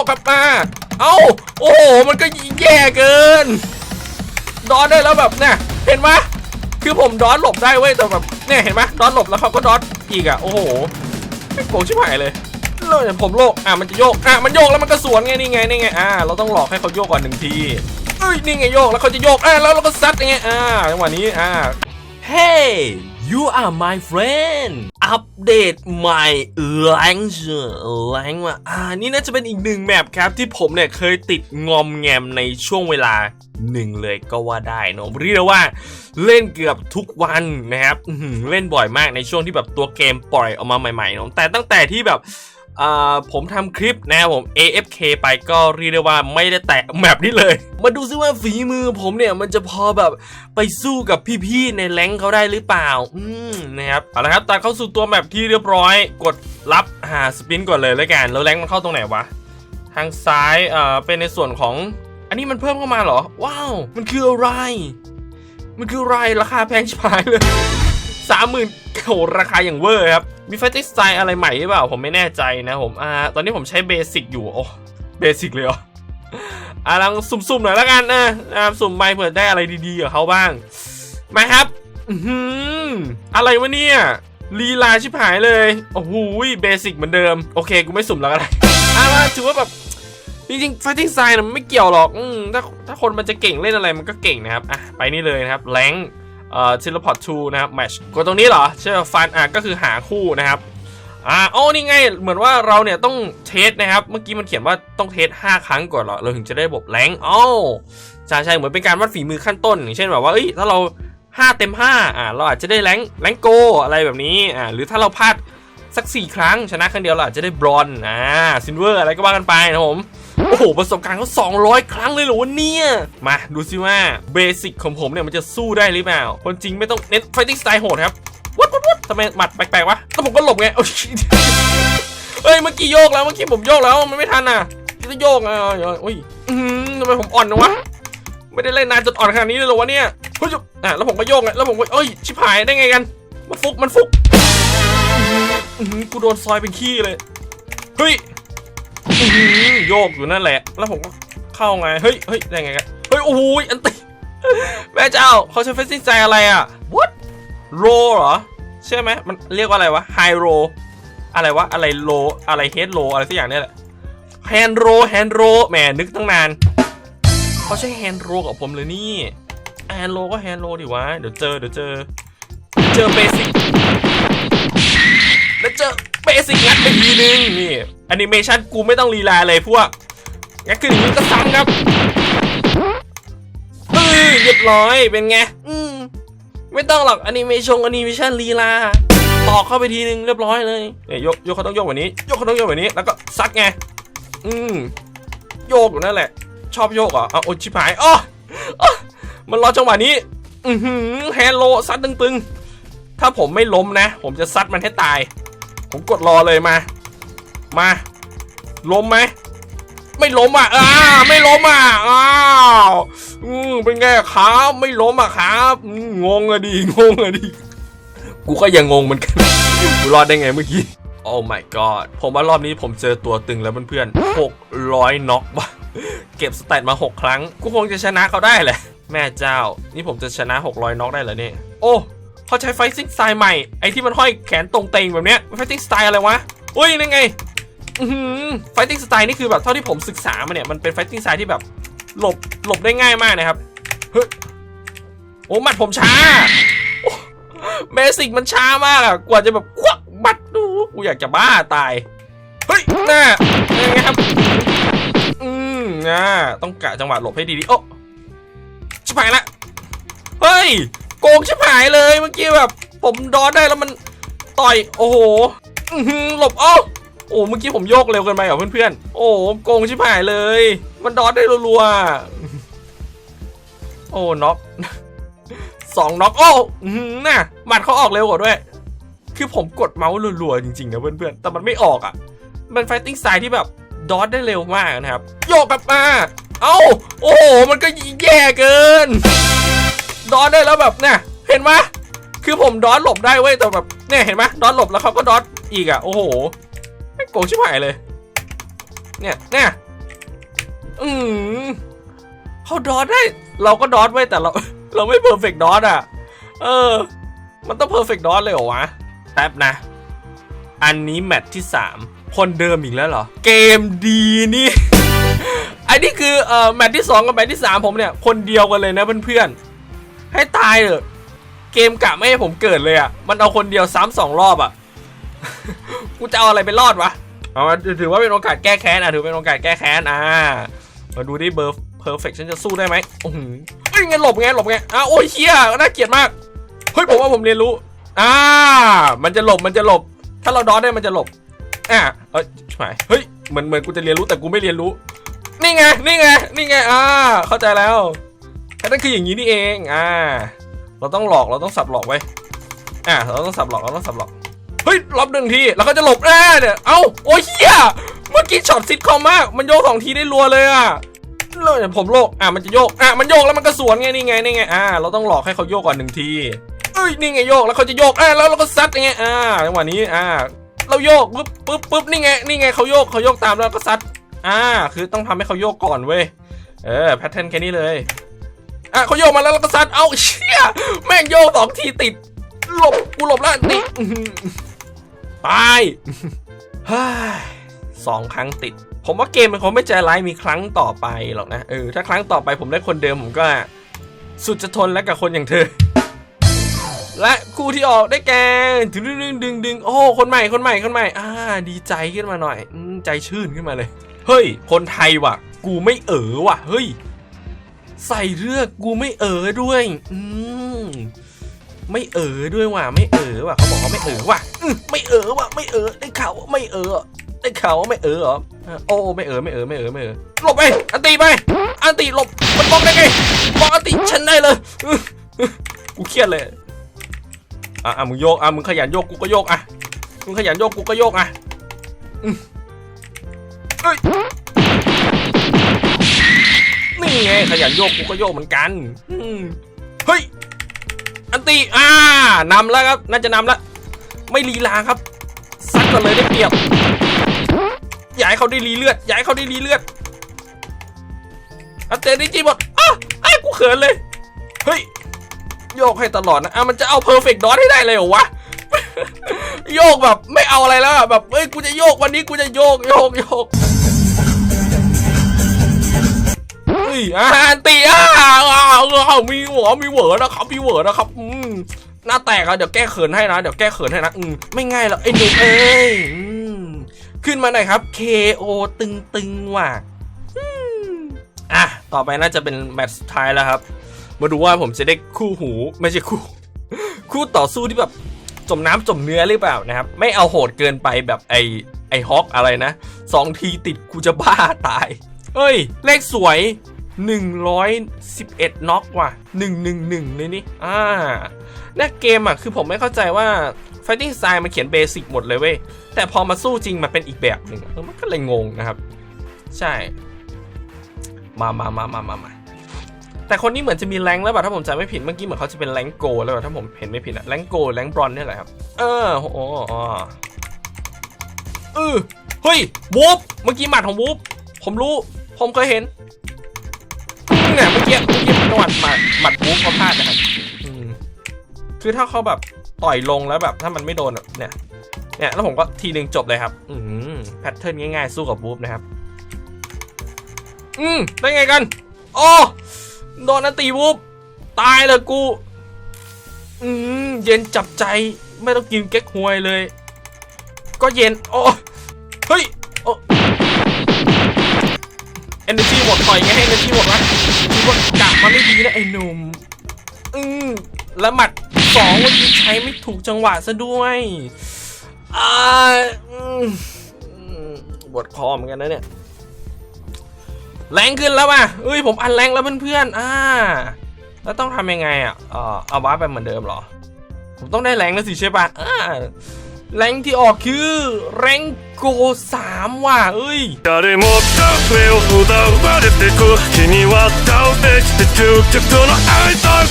กกลับมา เอ้า โอ้โห มันก็แย่เกิน ดอนได้แล้วแบบเนี่ยเห็นไหมคือผมดอนหลบได้เว้ย แต่แบบเนี่ยเห็นไหมดอนหลบแล้วเขาก็ดอนอีกอะ โอ้โหไม่โกงชิบหายเลยแล้วเนี่ยผมโลก อะ มันจะโยก อะ มันโยกแล้วมันก็สวนไง นี่ไง นี่ไง อ่า เราต้องหลอกให้เขาโยกก่อนหนึ่งทีเอ้ย นี่ไงโยก แล้วเขาจะโยก อะ แล้วเราก็ซัดยังไง อ่าจังหวะนี้ อ่า Hey you are my friend อัปเดตใหม่แรงเชแรงว่ะอ่านี่น่าจะเป็นอีกหนึ่งแมปครับที่ผมเนี่ยเคยติดงอมแงมในช่วงเวลาหนึ่งเลยก็ว่าได้เนอะเรียกว่าเล่นเกือบทุกวันนะครับเล่นบ่อยมากในช่วงที่แบบตัวเกมปล่อยออกมาใหม่ๆเนอะแต่ตั้งแต่ที่แบบ ผมทำคลิปนะผม AFK ไปก็เรียกได้ว่าไม่ได้แตะแมปนี้เลย มาดูซิว่าฝีมือผมเนี่ยมันจะพอแบบไปสู้กับพี่ๆในแรงเขาได้หรือเปล่า อืมนะครับเอาละครับตัดเข้าสู่ตัวแมปที่เรียบร้อย กดรับหาสปินก่อนเลยแล้วกัน แล้วแรงมันเข้าตรงไหนวะ ทางซ้ายเอ่อเป็นในส่วนของ อันนี้มันเพิ่มเข้ามาเหรอ ว้าว มันคืออะไร มันคืออะไรราคาแพงชิบหายเลย สามหมื่นโหราคาอย่างเวอร์ครับ มีไฟติสไตล์อะไรใหม่หรือเปล่า ผมไม่แน่ใจนะผม อ่า ตอนนี้ผมใช้เบสิกอยู่ โอ้เบสิกเลยเหรออ่าลองสุ่มๆหน่อยแล้วกันนะอ่าสุ่มไปเผื่อได้อะไรดีๆกับเขาบ้าง มาครับอืออะไรวะเนี่ยลีลาชิบหายเลย โอ้โหเบสิกเหมือนเดิม โอเค กูไม่สุ่มแล้วก็ได้อ่าถือว่าแบบ จริงๆ Fighting Style นะมันไม่เกี่ยวหรอกอถ้าถ้าคนมันจะเก่งเล่นอะไรมันก็เก่งนะครับ อะ ไปนี่เลยนะครับ แรง เอ่อ teleport to นะครับ match กดตรงนี้เหรอ ใช่ไหมฟันอะก็คือหาคู่นะครับอ่าโอ้นี่ไง เหมือนว่าเราเนี่ยต้องเทสนะครับ เมื่อกี้มันเขียนว่าต้องเทส 5 ครั้งก่อนเหรอ เราถึงจะได้บบแรงอ้าวใช่ใช่เหมือนเป็นการวัดฝีมือขั้นต้น อย่างเช่นแบบว่าเอ้ย ถ้าเรา 5 เต็ม 5 อ่า เราอาจจะได้แรงแรงโก อะไรแบบนี้ อ่า หรือถ้าเราพลาดสัก 4 ครั้ง ชนะครั้งเดียวเราอาจจะได้บรอนซ์อ่า ซิลเวอร์ อะไรก็ว่ากันไปนะผม โอ้โหประสบการณ์เขา200 ครั้งเลยเหรอวะเนี่ย มาดูซิว่าเบสิกของผมเนี่ยมันจะสู้ได้หรือเปล่า คนจริงไม่ต้องเน้น fighting style โหดครับวัดวัดวัดทำไมหมัดแปลกๆวะแล้วผมก็หลบไงโอ้ยเฮ้ยเมื่อกี้โยกแล้วเมื่อกี้ผมโยกแล้วมันไม่ทันอะจะโยกอะโอ้ยทำไมผมอ่อนนะวะไม่ได้เล่นนานจนอ่อนขนาดนี้เลยเหรอวะเนี่ยเฮ้ยอะแล้วผมก็โยกไงแล้วผมก็เอ้ยชิบหายได้ไงกันมันฟุกมันฟุกอื้อหือกูโดนซอยเป็นขี้เลยเฮ้ย โยกอยู่นั่นแหละ แล้วผมก็เข้าไง เฮ้ยเฮ้ยได้ไงกันเฮ้ย โอ้ยอันติ แม่เจ้าเขาใช้เฟซซิ่งใจอะไรอะ what โรเหรอ ใช่ไหม มันเรียกว่าอะไรวะไฮโรอะไรวะ อะไรโล อะไรเฮดโล อะไรสักอย่างเนี่ยแหละแฮนโรแฮนโรแหมนึกตั้งนานเขาใช้แฮนโรกับผมเลยนี่แฮนโรก็แฮนโรดิวะ เดี๋ยวเจอ เดี๋ยวเจอ เจอเบสิก แล้วเจอเบสิกงัดไปทีนึงนี่แอนิเมชันกูไม่ต้องลีลาเลยพวกงัดขึ้นอย่างนี้ก็ซ้ำครับเฮ้ยเรียบร้อยเป็นไงอืมไม่ต้องหรอกแอนิเมชันแอนิเมชันลีลาตอกเข้าไปทีนึงเรียบร้อยเลยเนี่ยยกยกเขาต้องโยกแบบนี้ ยกเขาต้องโยกแบบนี้แล้วก็ซัดไงอืมโยกอยู่นั่นแหละ ชอบโยกเหรอเอาโอชิบหายอ๋ออ๋อมันรอจังหวะนี้ อือหือแฮโลซัดตึงๆ ถ้าผมไม่ล้มนะ ผมจะซัดมันให้ตาย ผมกดรอเลยมา มาล้มไหมไม่ล้มอะอ่าไม่ล้มอะอ้าวอืมเป็นไงครับไม่ล้มอะครับงงอะดิงงอะดิกูก็ยังงงเหมือนกันกูรอดได้ไงเมื่อกี้โอ้ my god ผมว่ารอบนี้ผมเจอตัวตึงแล้วเพื่อนๆ600น็อกว่ะเก็บสแตทมา 6 ครั้ง กูคงจะชนะเขาได้แหละ แม่เจ้า นี่ผมจะชนะ 600น็อกได้เหรอเนี่ยโอ้ เขาใช้ไฟซิ่งสไตล์ใหม่ ไอ้ที่มันห้อยแขนตรงเตงแบบเนี้ยไฟซิ่งสไตล์อะไรวะ อุ้ยนั่นไงไฟติ้งสไตล์นี่คือแบบเท่าที่ผมศึกษามาเนี่ยมันเป็นไฟติ้งสไตล์ที่แบบหลบหลบได้ง่ายมากนะครับ เฮ้ย โอ้หมัดผมช้าเบสิกมันช้ามากอะกว่าจะแบบควักหมัดดูกูอยากจะบ้าตาย เฮ้ยน่ายังไงครับ อืมน่าต้องกะจังหวะหลบให้ดีๆโอ้ชิบหายละ เฮ้ย โกงชิบหายเลยเมื่อกี้แบบ ผมดอนได้แล้วมันต่อยโอ้โหหลบอ้อโอ้เมื่อกี้ผมโยกเร็วเกินไปเหรอเพื่อนๆ โอ้โกงชิบหายเลย มันดอทได้รัวๆ โอ้น็อกสองน็อกโอ้หือน่ะหมัดเขาออกเร็วกว่าด้วย คือผมกดเมาส์รัวๆจริงๆนะเพื่อนๆ แต่มันไม่ออกอะ มันไฟติ้งสไตล์ที่แบบดอทได้เร็วมากนะครับ โยกกลับมา เอ้า โอ้โห มันก็แย่เกิน ดอทได้แล้วแบบเนี่ยเห็นไหมคือผมดอทหลบได้เว้ยแต่แบบเนี่ยเห็นไหมดอทหลบแล้วเขาก็ดอทอีกอะโอ้โหไม่โกงชิบหายเลย เนี่ยเนี่ยอืมเขาดอทได้ เราก็ดอทไว้แต่เรา เราไม่เพอร์เฟกต์ดอทอะ เออ มันต้องเพอร์เฟกต์ดอทเลยเหรอวะแป๊บนะ อันนี้แมตช์ที่ 3 คนเดิมอีกแล้วเหรอ เกมดีนี่ อันนี้คือเอ่อแมตช์ที่ 2 กับแมตช์ที่ 3 ผมเนี่ย คนเดียวกันเลยนะเพื่อนๆ ให้ตายเถอะเกมกะไม่ให้ผมเกิดเลยอะ มันเอาคนเดียวซ้ำสองรอบอะ กูจะเอาอะไรไปรอดวะ เอามาถือว่าเป็นโอกาสแก้แค้นอะ ถือเป็นโอกาสแก้แค้นอ่า มาดูดิเบอร์เพอร์เฟกฉันจะสู้ได้ไหมโอ้โหเอ้ยไงหลบไงหลบไงอ้าวโอ้ยเชี่ยน่าเกลียดมาก เฮ้ยผมว่าผมเรียนรู้ อ่า มันจะหลบมันจะหลบ ถ้าเราดอทได้มันจะหลบ อ่าเอ้ยชิบหายเฮ้ย เหมือนเหมือนกูจะเรียนรู้แต่กูไม่เรียนรู้ นี่ไง นี่ไง นี่ไง อ่า เข้าใจแล้ว นั้นคืออย่างนี้นี่เองอ่าเราต้องหลอกเราต้องสับหลอกไว้อ่าเราต้องสับหลอกเราต้องสับหลอกเฮ้ยรับหนึ่งทีแล้วก็จะหลบแน่เนี่ยเอ้าโอ้ยเฮียเมื่อกี้ช็อตซิทคอมมาก มันโยกสองทีได้รัวเลยอะแล้วเนี่ยผมโยกอะมันจะโยกอะมันโยกแล้วมันก็สวนไงนี่ไงนี่ไงอ่าเราต้องหลอกให้เขาโยกก่อนหนึ่งทีเอ้ยนี่ไงโยกแล้วเขาจะโยกอ่าแล้วเราก็ซัดไงอ่าจังหวะนี้อ่าเราโยกปุ๊บปุ๊บปุ๊บนี่ไงนี่ไงเขาโยกเขาโยกตามแล้วก็ซัดอ่าคือต้องทำให้เขาโยกก่อนเว้ยเออแพทเทิร์นแค่นี้เลย อะเขาโยกมาแล้วเราก็ซัดเอาเชี่ยแม่งโยกสองทีติดหลบกูหลบแล้วนี่ตายสองครั้งติด ผมว่าเกมมันคงไม่ใจร้ายมีครั้งต่อไปหรอกนะเออถ้าครั้งต่อไปผมได้คนเดิมผมก็สุดจะทนแล้วกับคนอย่างเธอ และคู่ที่ออกได้แกดึงดึงดึงดึงโอ้คนใหม่คนใหม่คนใหม่ อ่า ดีใจขึ้นมาหน่อยใจชื่นขึ้นมาเลย เฮ้ย คนไทยว่ะ กูไม่เอ๋อว่ะ เฮ้ย ใส่เลือกกูไม่เอ๋อด้วย อืมไม่เอ๋อด้วยว่ะไม่เอ๋อว่ะเขาบอกว่าไม่เอ๋อว่ะอื้อไม่เอ๋อว่ะไม่เอ๋อได้ข่าวว่าไม่เอ๋อได้ข่าวว่าไม่เอ๋อเหรออะโอ้ไม่เอ๋อไม่เอ๋อไม่เอ๋อไม่เอ๋อหลบไปอันตีไปอันตีหลบมันบล็อกได้ไงบล็อกอันตีฉันได้เลยกูเครียดเลยอะอะมึงโยกอะมึงขยันโยกกูก็โยกอะมึงขยันโยกกูก็โยกอะอืมเอ้ย นี่ไงขยันโยกกูก็โยกเหมือนกันเฮ้ยอันตีอ่านำแล้วครับ น่าจะนำแล้วไม่ลีลาครับซัดกันเลยได้เปรียบย่าให้เขาได้รีเลือดย่าให้เขาได้รีเลือดอันเตนดิจิหมดอะไอ้กูเขินเลยเฮ้ยโยกให้ตลอดนะอะมันจะเอาเพอร์เฟกต์ดอทให้ได้เลยเหรอวะโยกแบบไม่เอาอะไรแล้วแบบเฮ้ยกูจะโยกวันนี้กูจะโยกโยกโยก ยอ่าตีอ่าอ่าอ่ามีหัวมีเหวอนะครับมีเหวอนะครับอืมหน้าแตกอะเดี๋ยวแก้เขินให้นะเดี๋ยวแก้เขินให้นะอืมไม่ง่ายหรอกไอ้หนุ่มเอ้ยอืมขึ้นมาหน่อยครับ KO ตึงตึงๆว่ะอืมอะต่อไปน่าจะเป็นแมตช์สุดท้ายแล้วครับ มาดูว่าผมจะได้คู่หูไม่ใช่คู่ คู่ต่อสู้ที่แบบจมน้ำจมเนื้อหรือเปล่านะครับ ไม่เอาโหดเกินไปแบบไอไอฮอกอะไรนะสองทีติดกูจะบ้าตายเฮ้ย เลขสวย 111น็อกว่ะ 111เลยนี่ อ่าเนี่ยเกมอะ คือผมไม่เข้าใจว่า Fighting Style มันเขียนเบสิกหมดเลยเว้ย แต่พอมาสู้จริงมันเป็นอีกแบบหนึ่งมันก็เลยงงนะครับ ใช่ มามามามามามาแต่คนนี้เหมือนจะมีแรงแล้วป่ะถ้าผมจำไม่ผิดเมื่อกี้เหมือนเขาจะเป็นแรงโกแล้วป่ะถ้าผมเห็นไม่ผิดอะแรงโกแรงบรอนนี่แหละครับ เออโอ้โหอ๋อเออเฮ้ยวูฟเมื่อกี้หมัดของวูฟผมรู้ ผมเคยเห็น จังหวัดหมัดหมัดวูฟเขาพลาดนะครับอืมคือถ้าเขาแบบต่อยลงแล้วแบบถ้ามันไม่โดนอะเนี่ย เนี่ยแล้วผมก็ทีหนึ่งจบเลยครับ อืมแพทเทิร์นง่ายๆ สู้กับวูฟนะครับ อืมได้ไงกัน โอ้โดนอันตีวูฟตายเลยกู อืมเย็นจับใจไม่ต้องกินเก๊กฮวยเลย ก็เย็น โอ้เฮ้ยโอ้ เอเนจีหมดต่อยไงให้เอเนจีหมดวะคิดว่ากะมันไม่ดีนะไอ้หนุ่มอืมแล้วหมัดสองวันนี้ใช้ไม่ถูกจังหวะซะด้วยอ่าปวดคอเหมือนกันนะเนี่ยแรงขึ้นแล้วว่ะเอ้ยผมอันแรงแล้วเพื่อนๆอ่า แล้วต้องทำยังไงอะเออเอาว้าร์ปไปเหมือนเดิมเหรอ ผมต้องได้แรงแล้วสิใช่ปะอ่าแรงที่ออกคือแรง โกสามว่ะเอ้ย 誰もダメを奪われてく君は倒れて究極の愛と